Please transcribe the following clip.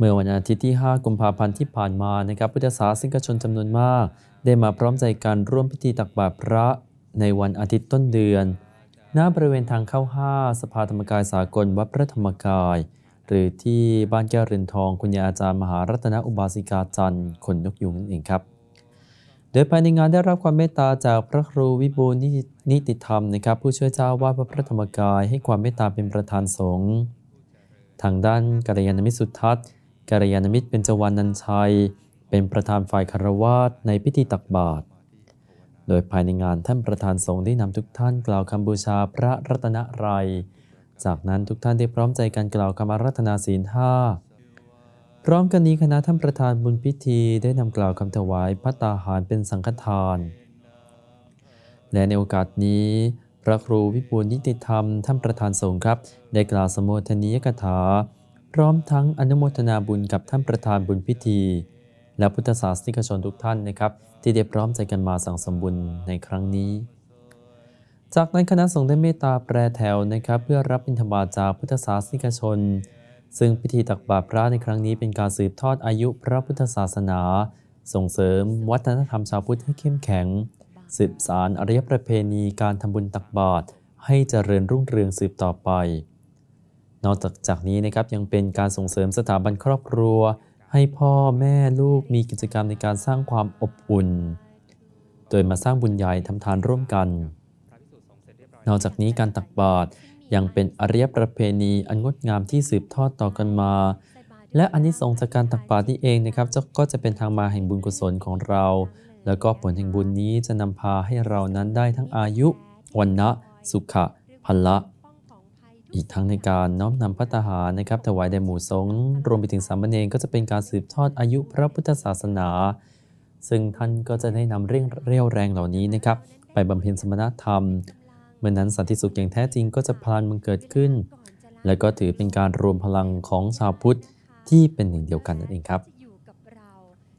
เมื่อวันอาทิตย์ที่ 5 กุมภาพันธ์ที่ผ่านมานะครับพุทธศาสนิกชนจำนวนมาก ได้มาพร้อมใจกันร่วมพิธีตักบาตรพระในวันอาทิตย์ต้นเดือนณบริเวณทางเข้า5สภาธรรมกายสากลวัดพระธรรมกาย หรือที่บ้านแก้วเรือนทองคุณยาอาจารย์มหารัตนอุบาสิกาจันทร์ขนนกยุงนั่นเองครับ โดยภายในงานได้รับความเมตตาจากพระครูวิบูลนิตินิติธรรมนะครับ ผู้ช่วยเจ้าวาดวัดพระธรรมกาย ให้ความเมตตาเป็นประธานสงฆ์ทางด้านกัลยาณมิตรสุทัศน์ กัลยาณมิตรเป็นจวรรณนันชัย เป็นประธานฝ่ายคารวาสในพิธีตักบาตร โดยภายในงานท่านประธานสงฆ์ได้นำทุกท่านกล่าวคำบูชาพระรัตนตรัย จากนั้นทุกท่านได้พร้อมใจกันกล่าวคำอารัธนาศีลห้าพร้อมกันนี้คณะท่านประธานบุญพิธีได้นำกล่าวคำถวายพัตตาหารเป็นสังฆทาน และในโอกาสนี้ พระครูวิบูลยิติธรรมท่านประธานสงฆ์ครับ ได้กล่าวสมโภชนียกถา ร้อมทั้งอนุโมทนาบุญกับท่านประธานบุญพิธี และพุทธศาสนิกชนทุกท่านนะครับ ที่ได้พร้อมใจกันมาสั่งสมบุญในครั้งนี้ จากนั้นคณะสงฆ์ได้เมตตาแปรแถวนะครับ เพื่อรับบิณฑบาตจากพุทธศาสนิกชน ซึ่งพิธีตักบาตรพระในครั้งนี้เป็นการสืบทอดอายุพระพุทธศาสนา ส่งเสริม วัฒนธรรมชาวพุทธให้เข้มแข็ง สืบสารอารยประเพณีการทำบุญตักบาตรให้เจริญรุ่งเรืองสืบต่อไป นอกจากจากนี้นะครับยังเป็นการส่งเสริมสถาบันครอบครัว ให้พ่อแม่ลูกมีกิจกรรมในการสร้างความอบอุ่น โดยมาสร้างบุญใหญ่ทำทานร่วมกัน นอกจากนี้การตักบาตรยังเป็นอารยประเพณีอันงดงามที่สืบทอดต่อกันมา และอานิสงส์จากการตักบาตรนี่เองนะครับก็จะเป็นทางมาแห่งบุญกุศลของเรา แล้วก็ผลแห่งบุญนี้จะนำพาให้เรานั้นได้ทั้งอายุวันนะสุขะพละ อีกทั้งในการน้อมนำพัตตาหารนะครับถวายแด่หมู่สงฆ์รวมไปถึงสามเณรก็จะเป็นการสืบทอดอายุพระพุทธศาสนา ซึ่งท่านก็จะได้นำเรี่ยงเรี่ยวแรงเหล่านี้นะครับไปบำเพ็ญสมณธรรม เมื่อนั้นสันติสุขอย่างแท้จริงก็จะพลันมันเกิดขึ้น และก็ถือเป็นการรวมพลังของชาวพุทธที่เป็นหนึ่งเดียวกันนั่นเองครับ